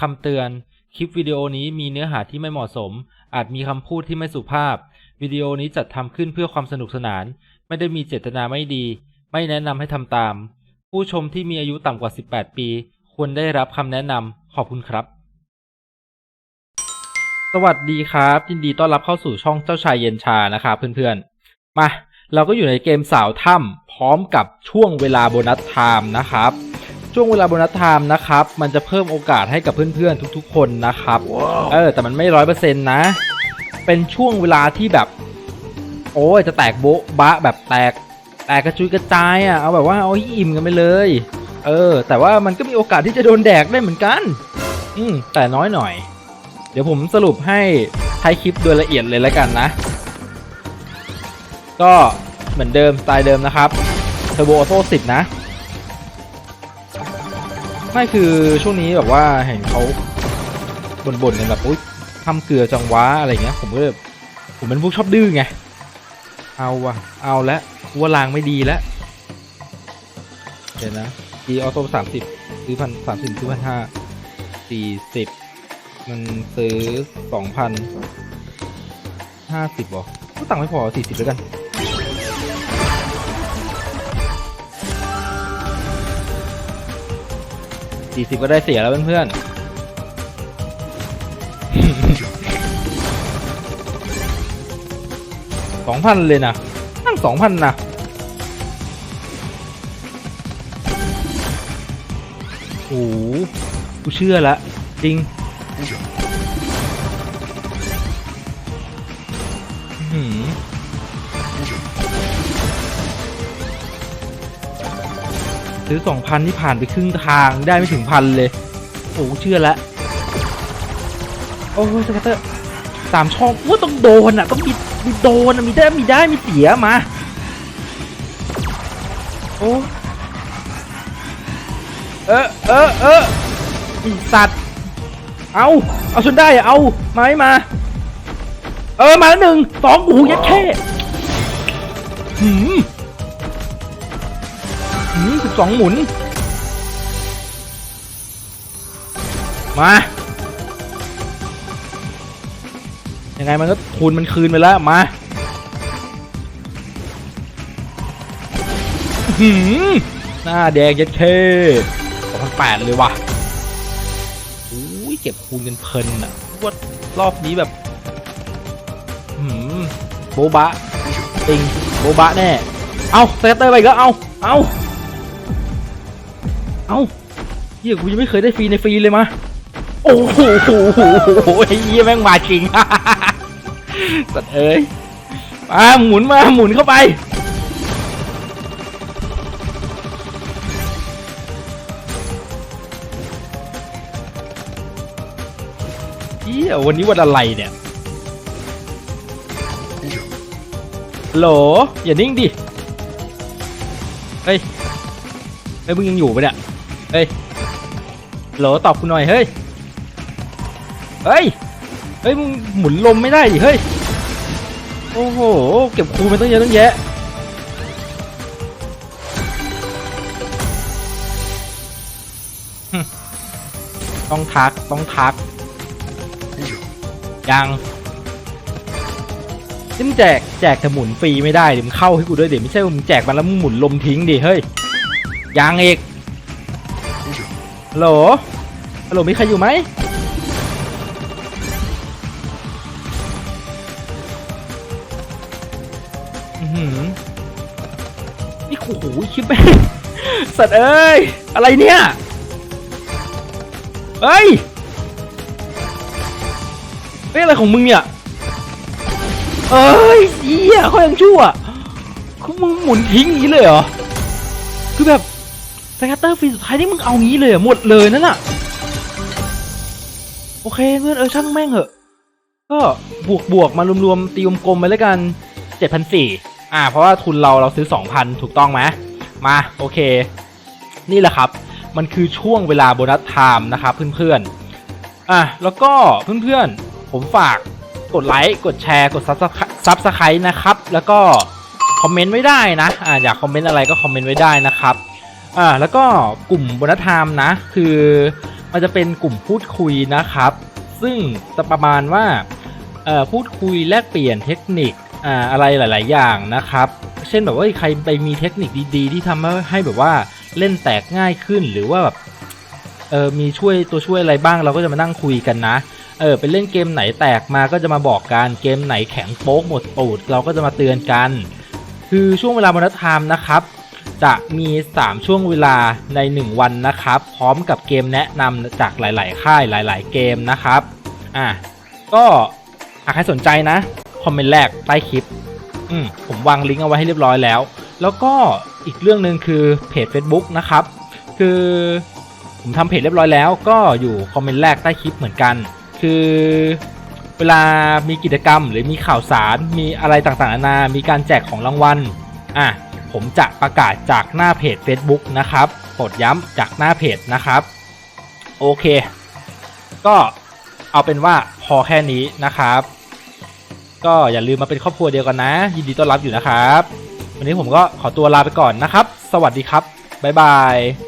คำเตือน คลิปวิดีโอนี้มีเนื้อหาที่ไม่เหมาะสม อาจมีคำพูดที่ไม่สุภาพ วิดีโอนี้จัดทำขึ้นเพื่อความสนุกสนาน ไม่ได้มีเจตนาไม่ดี ไม่แนะนำให้ทำตาม ผู้ชมที่มีอายุต่ำกว่า 18 ปี ควรได้รับคำแนะนำขอบคุณครับ สวัสดีครับ ยินดีต้อนรับเข้าสู่ช่องเจ้าชายเย็นชานะครับเพื่อนๆ มา เราก็อยู่ในเกมสาวถ้ำพร้อมกับช่วงเวลาโบนัสไทม์นะครับ ช่วงเวลาโบนัสไทม์นะครับ มันจะเพิ่มโอกาสให้กับเพื่อนๆทุกๆ คนนะครับ เออ แต่มันไม่ร้อยเปอร์เซ็นต์นะ เป็นช่วงเวลาที่แบบ โอ้ยจะแตกโบ๊ะบะแบบแตก แตกกระจุยกระจายอะ เอาแบบว่าเอาให้อิ่มกันไปเลย เออ แต่ว่ามันก็มีโอกาสที่จะโดนแดกได้เหมือนกัน อืม แต่น้อยหน่อย เดี๋ยวผมสรุปให้ท้ายคลิปโดยละเอียดเลยแล้วกันนะ ก็เหมือนเดิมสไตล์เดิมนะครับเทอร์โบออโต้สิบนะ ไม่คือช่วงนี้แบบว่าเห็นเขาบ่นๆกันแบบอุ้ยทำเกลือจังวะอะไรเงี้ย ผมก็แบบผมเป็นพวกชอบดื้อไง เอาวะเอาละกูว่าลางไม่ดีแล้วเดี๋ยวนะดีออโต้สามสิบซื้อพันสามสิบซื้อพันห้าสี่สิบมันซื้อสองพันห้าสิบหรอกก็ตังไม่พอสี่สิบแล้วกัน สี่สิบก็ได้เสียแล้วเพื่อนๆสองพันเลยนะตั้งสองพันนะโอ้โหกูเชื่อละ จริง ซื้อสองพันที่ผ่านไปครึ่งทางได้ไม่ถึงพันเลย โอ้เชื่อละโอ้ยสกัตเตอร์สามช่องว่าต้องโดนอะ ต้องมีมีโดนอะมีได้มีได้มีเสียมา โอ้เออเออเออสัตว์ เอา เอาจนได้เอาไม่มา เออ มาแล้วหนึ่งสองโอ้โหยัดแค่หืม สิบสองหมุน มา ยังไงมันก็ทุนมันคืนไปแล้ว มาหืมหน้าแดงยัดเคสองพันแปดเลยว่ะโอ้ยเก็บคูณกันเพลินอะว่ารอบนี้แบบหืมโบบะติงโบบะแน่ เอาเซตเตอร์ไปก็เอา เอา เอาเฮียกูยังไม่เคยได้ฟรีในฟรีเลยมาโอ้โหไอ้เหี้ยแม่งมาจริงสัตว์เอ้ยมาหมุนมาหมุนเข้าไปเหี้ยวันนี้วันอะไรเนี่ยโหลอย่านิ่งดิเฮ้ยเฮ้ยมึงยังอยู่ปะเนี่ย เฮ้ยโหลตอบกูหน่อยเฮ้ย เฮ้ย เฮ้ยมึงหมุนลมไม่ได้ดิเฮ้ย โอ้โห เก็บคูมันตั้งเยอะตั้งแยะ ต้องทักต้องทัก ยังนี่มึงแจกแจกแต่หมุนฟรีไม่ได้เดิมึงเข้าให้กูด้วยเดี๋ยวไม่ใช่ว่ามึงแจกมันแล้วมึงหมุนลมทิ้งดิเฮ้ยยังอีก โหลฮัลโหลมีใครอยู่ไหมอื้อหือนี่โอ้โหคลิปแม่สัตว์เอ้ย อะไรเนี่ยเฮ้ยเฮ้ยอะไรของมึงเนี่ยเอ้ยเหี้ยเขายังชั่วคือมึงหมุนทิ้งอย่างนี้เลยเหรอ คือแบบ สแกตเตอร์ฟรีสุดท้ายนี่มึงเอางี้เลยเหรอหมดเลยนั่นน่ะ โอเคเพื่อนเออช่างแม่งเหอะ ก็บวกบวกมารวมๆตีกลมๆไปแล้วกันเจ็ดพันสี่อ่า เพราะว่าทุนเราเราซื้อสองพันถูกต้องไหมมาโอเค นี่แหละครับ มันคือช่วงเวลาโบนัสไทม์นะครับเพื่อนๆอะแล้วก็เพื่อนๆ ผมฝากกดไลค์กดแชร์กดซับสไครต์นะครับ แล้วก็คอมเมนต์ไว้ได้นะอ่าอยากคอมเมนต์อะไรก็คอมเมนต์ไว้ได้นะครับ อ่าแล้วก็กลุ่มโบนัสไทม์นะ คือมันจะเป็นกลุ่มพูดคุยนะครับ ซึ่งจะประมาณว่าเอ่อพูดคุยแลกเปลี่ยนเทคนิคอ่าอะไรหลาย ๆ อย่างนะครับ เช่นแบบว่าใครไปมีเทคนิคดีๆ ที่ทำให้แบบว่าเล่นแตกง่ายขึ้นหรือว่าแบบเออมีช่วยตัวช่วยอะไรบ้างเราก็จะมานั่งคุยกันนะเออไปเล่นเกมไหนแตกมาก็จะมาบอกกันเกมไหนแข็งโป๊กหมดตูดเราก็จะมาเตือนกัน คือช่วงเวลาบนไทม์นะครับ จะมี 3 ช่วงเวลาใน 1 วันนะครับ พร้อมกับเกมแนะนำจากหลาย ๆ ค่ายหลาย ๆ เกมนะครับอะก็หากใครสนใจนะ คอมเมนต์แรกใต้คลิปอืมผมวางลิงก์เอาไว้ให้เรียบร้อยแล้ว แล้วก็อีกเรื่องหนึ่งคือเพจ Facebook นะครับ คือผมทำเพจเรียบร้อยแล้ว ก็อยู่คอมเมนต์แรกใต้คลิปเหมือนกัน คือเวลามีกิจกรรมหรือมีข่าวสารมีอะไรต่างๆนานา มีการแจกของรางวัล อะ ผมจะประกาศจากหน้าเพจ Facebook นะครับโปรดย้ำจากหน้าเพจนะครับ โอเค ก็เอาเป็นว่าพอแค่นี้นะครับ ก็อย่าลืมมาเป็นครอบครัวเดียวกันนะ ยินดีต้อนรับอยู่นะครับ วันนี้ผมก็ขอตัวลาไปก่อนนะครับ สวัสดีครับ บ๊ายบาย